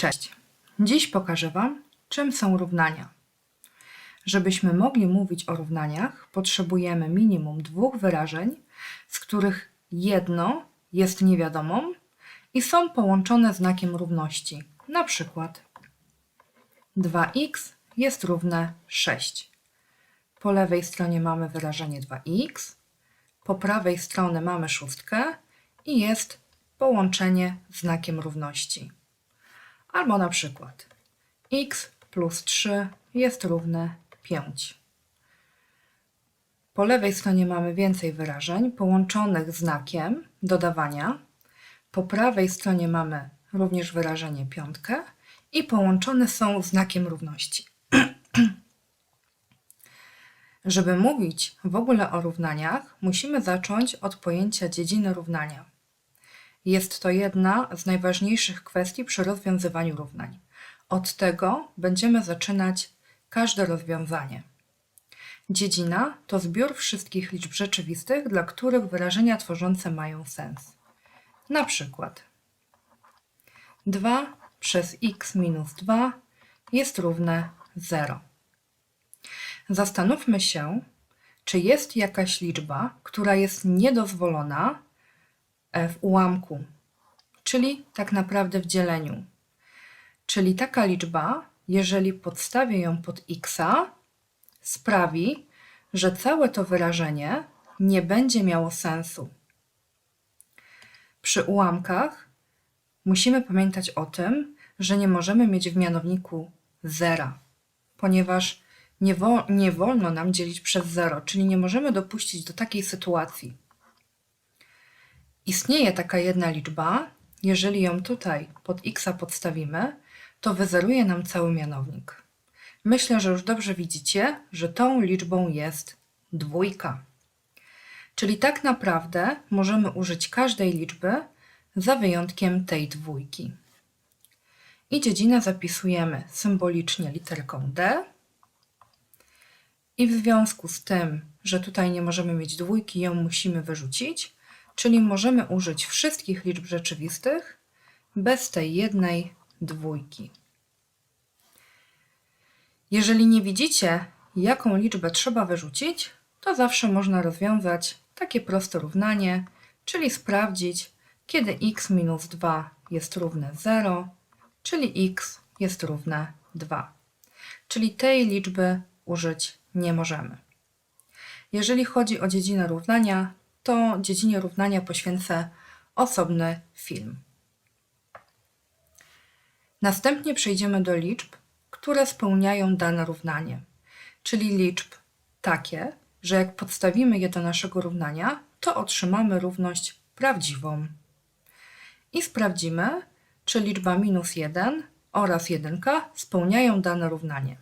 Cześć! Dziś pokażę Wam, czym są równania. Żebyśmy mogli mówić o równaniach, potrzebujemy minimum dwóch wyrażeń, z których jedno jest niewiadomą i są połączone znakiem równości. Na przykład 2x jest równe 6. Po lewej stronie mamy wyrażenie 2x, po prawej stronie mamy szóstkę i jest połączenie znakiem równości. Albo na przykład x plus 3 jest równe 5. Po lewej stronie mamy więcej wyrażeń połączonych znakiem dodawania. Po prawej stronie mamy również wyrażenie piątkę i połączone są znakiem równości. Żeby mówić w ogóle o równaniach, musimy zacząć od pojęcia dziedziny równania. Jest to jedna z najważniejszych kwestii przy rozwiązywaniu równań. Od tego będziemy zaczynać każde rozwiązanie. Dziedzina to zbiór wszystkich liczb rzeczywistych, dla których wyrażenia tworzące mają sens. Na przykład 2 przez x minus 2 jest równe 0. Zastanówmy się, czy jest jakaś liczba, która jest niedozwolona w ułamku, czyli tak naprawdę w dzieleniu. Czyli taka liczba, jeżeli podstawię ją pod x, sprawi, że całe to wyrażenie nie będzie miało sensu. Przy ułamkach musimy pamiętać o tym, że nie możemy mieć w mianowniku zera, ponieważ nie, wo nie wolno nam dzielić przez zero, czyli nie możemy dopuścić do takiej sytuacji. Istnieje taka jedna liczba, jeżeli ją tutaj pod x podstawimy, to wyzeruje nam cały mianownik. Myślę, że już dobrze widzicie, że tą liczbą jest dwójka. Czyli tak naprawdę możemy użyć każdej liczby za wyjątkiem tej dwójki. I dziedzinę zapisujemy symbolicznie literką D. I w związku z tym, że tutaj nie możemy mieć dwójki, ją musimy wyrzucić, czyli możemy użyć wszystkich liczb rzeczywistych bez tej jednej dwójki. Jeżeli nie widzicie, jaką liczbę trzeba wyrzucić, to zawsze można rozwiązać takie proste równanie, czyli sprawdzić, kiedy x minus 2 jest równe 0, czyli x jest równe 2. Czyli tej liczby użyć nie możemy. Jeżeli chodzi o dziedzinę równania, to dziedzinie równania poświęcę osobny film. Następnie przejdziemy do liczb, które spełniają dane równanie, czyli liczb takie, że jak podstawimy je do naszego równania, to otrzymamy równość prawdziwą. I sprawdzimy, czy liczba minus 1 oraz 1 spełniają dane równanie.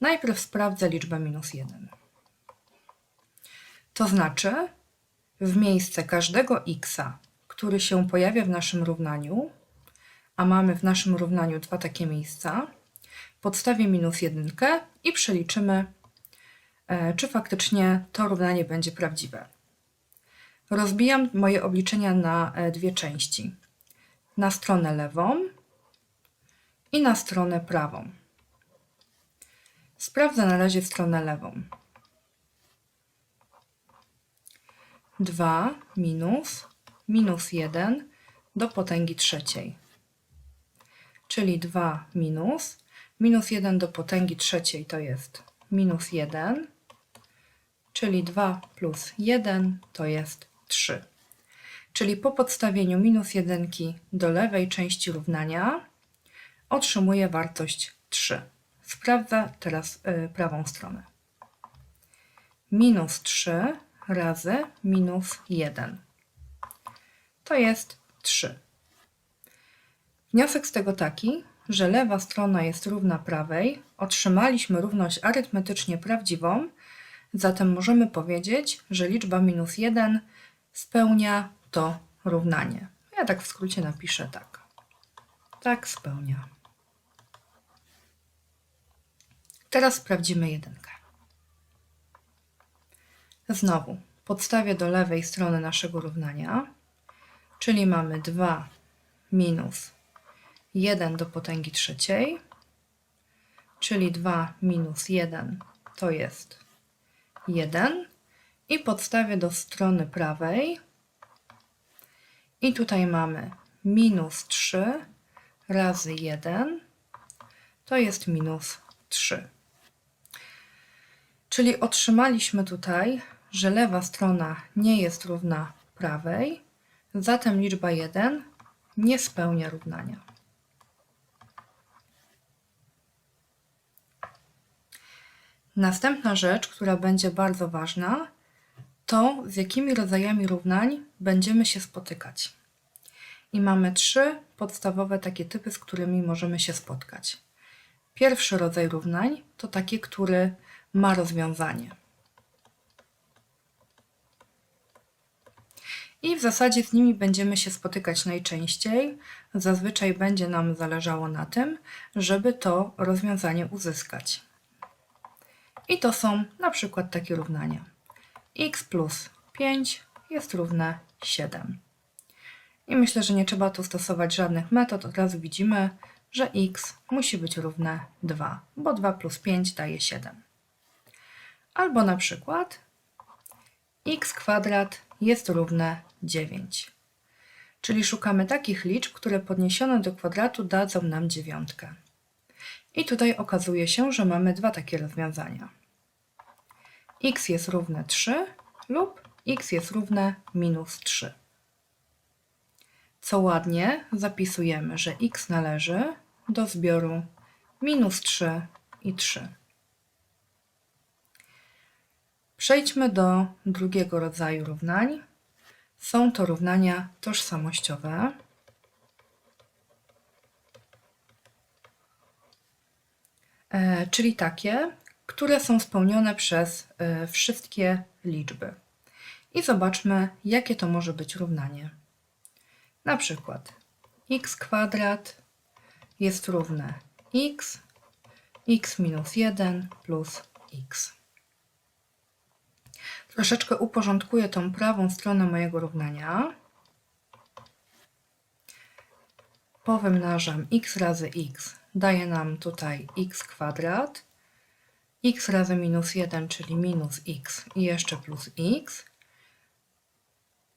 Najpierw sprawdzę liczbę minus 1. To znaczy, w miejsce każdego x, który się pojawia w naszym równaniu, a mamy w naszym równaniu dwa takie miejsca, podstawię minus jedynkę i przeliczymy, e, czy faktycznie to równanie będzie prawdziwe. Rozbijam moje obliczenia na e, dwie części. Na stronę lewą i na stronę prawą. Sprawdzę na razie stronę lewą. 2 minus minus 1 do potęgi trzeciej. Czyli 2 minus minus 1 do potęgi trzeciej to jest minus 1, czyli 2 plus 1 to jest 3. Czyli po podstawieniu minus 1 do lewej części równania otrzymuję wartość 3. Sprawdzę teraz y, prawą stronę. Minus 3 razy minus 1. To jest 3. Wniosek z tego taki, że lewa strona jest równa prawej, otrzymaliśmy równość arytmetycznie prawdziwą, zatem możemy powiedzieć, że liczba minus 1 spełnia to równanie. Ja tak w skrócie napiszę tak. Tak spełnia. Teraz sprawdzimy jedynkę. Znowu podstawię do lewej strony naszego równania, czyli mamy 2 minus 1 do potęgi trzeciej, czyli 2 minus 1 to jest 1 i podstawię do strony prawej i tutaj mamy minus 3 razy 1 to jest minus 3. Czyli otrzymaliśmy tutaj, że lewa strona nie jest równa prawej, zatem liczba 1 nie spełnia równania. Następna rzecz, która będzie bardzo ważna, to z jakimi rodzajami równań będziemy się spotykać. I mamy trzy podstawowe takie typy, z którymi możemy się spotkać. Pierwszy rodzaj równań to taki, który ma rozwiązanie. I w zasadzie z nimi będziemy się spotykać najczęściej. Zazwyczaj będzie nam zależało na tym, żeby to rozwiązanie uzyskać. I to są na przykład takie równania. x plus 5 jest równe 7. I myślę, że nie trzeba tu stosować żadnych metod. Od razu widzimy, że x musi być równe 2, bo 2 plus 5 daje 7. Albo na przykład x kwadrat jest równe 9. Czyli szukamy takich liczb, które podniesione do kwadratu dadzą nam dziewiątkę. I tutaj okazuje się, że mamy dwa takie rozwiązania. x jest równe 3 lub x jest równe minus 3. Co ładnie zapisujemy, że x należy do zbioru minus 3 i 3. Przejdźmy do drugiego rodzaju równań. Są to równania tożsamościowe. E, czyli takie, które są spełnione przez e, wszystkie liczby. I zobaczmy, jakie to może być równanie. Na przykład x kwadrat jest równe x, x minus 1 plus x. Troszeczkę uporządkuję tą prawą stronę mojego równania. Powymnażam x razy x, daje nam tutaj x kwadrat, x razy minus 1, czyli minus x i jeszcze plus x.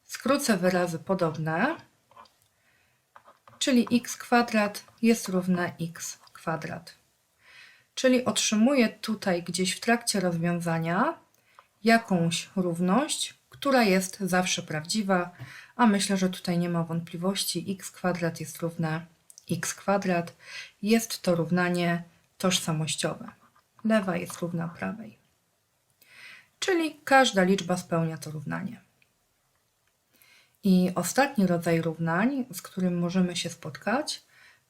Skrócę wyrazy podobne, czyli x kwadrat jest równe x kwadrat. Czyli otrzymuję tutaj gdzieś w trakcie rozwiązania jakąś równość, która jest zawsze prawdziwa, a myślę, że tutaj nie ma wątpliwości. x kwadrat jest równe x kwadrat. Jest to równanie tożsamościowe. Lewa jest równa prawej. Czyli każda liczba spełnia to równanie. I ostatni rodzaj równań, z którym możemy się spotkać,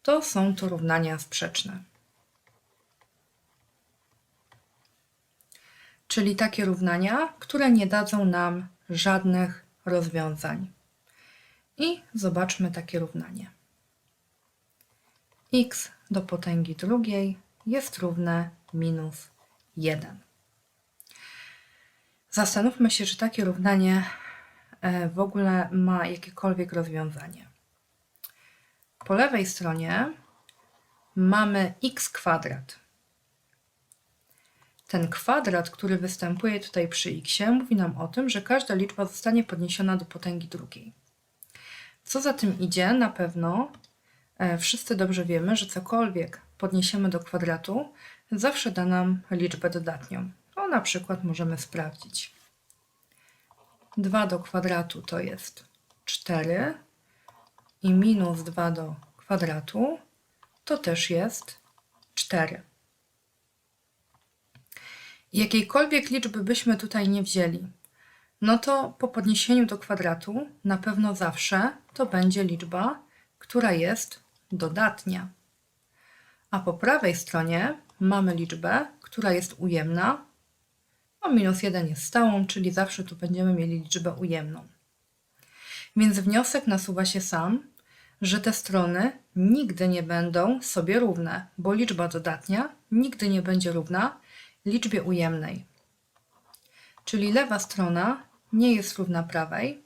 to są to równania sprzeczne. Czyli takie równania, które nie dadzą nam żadnych rozwiązań. I zobaczmy takie równanie. x do potęgi drugiej jest równe minus 1. Zastanówmy się, czy takie równanie e, w ogóle ma jakiekolwiek rozwiązanie. Po lewej stronie mamy x kwadrat ten kwadrat, który występuje tutaj przy x, mówi nam o tym, że każda liczba zostanie podniesiona do potęgi drugiej. Co za tym idzie, na pewno e, wszyscy dobrze wiemy, że cokolwiek podniesiemy do kwadratu, zawsze da nam liczbę dodatnią. To na przykład możemy sprawdzić. 2 do kwadratu to jest 4 i minus 2 do kwadratu to też jest 4 jakiejkolwiek liczby byśmy tutaj nie wzięli, no to po podniesieniu do kwadratu na pewno zawsze to będzie liczba, która jest dodatnia. A po prawej stronie mamy liczbę, która jest ujemna, a minus 1 jest stałą, czyli zawsze tu będziemy mieli liczbę ujemną. Więc wniosek nasuwa się sam, że te strony nigdy nie będą sobie równe, bo liczba dodatnia nigdy nie będzie równa liczbie ujemnej. Czyli lewa strona nie jest równa prawej,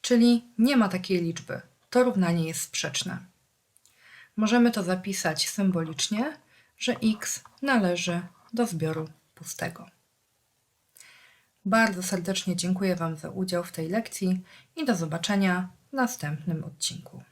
czyli nie ma takiej liczby. To równanie jest sprzeczne. możemy to zapisać symbolicznie, że x należy do zbioru pustego. Bardzo serdecznie dziękuję Wam za udział w tej lekcji i do zobaczenia w następnym odcinku.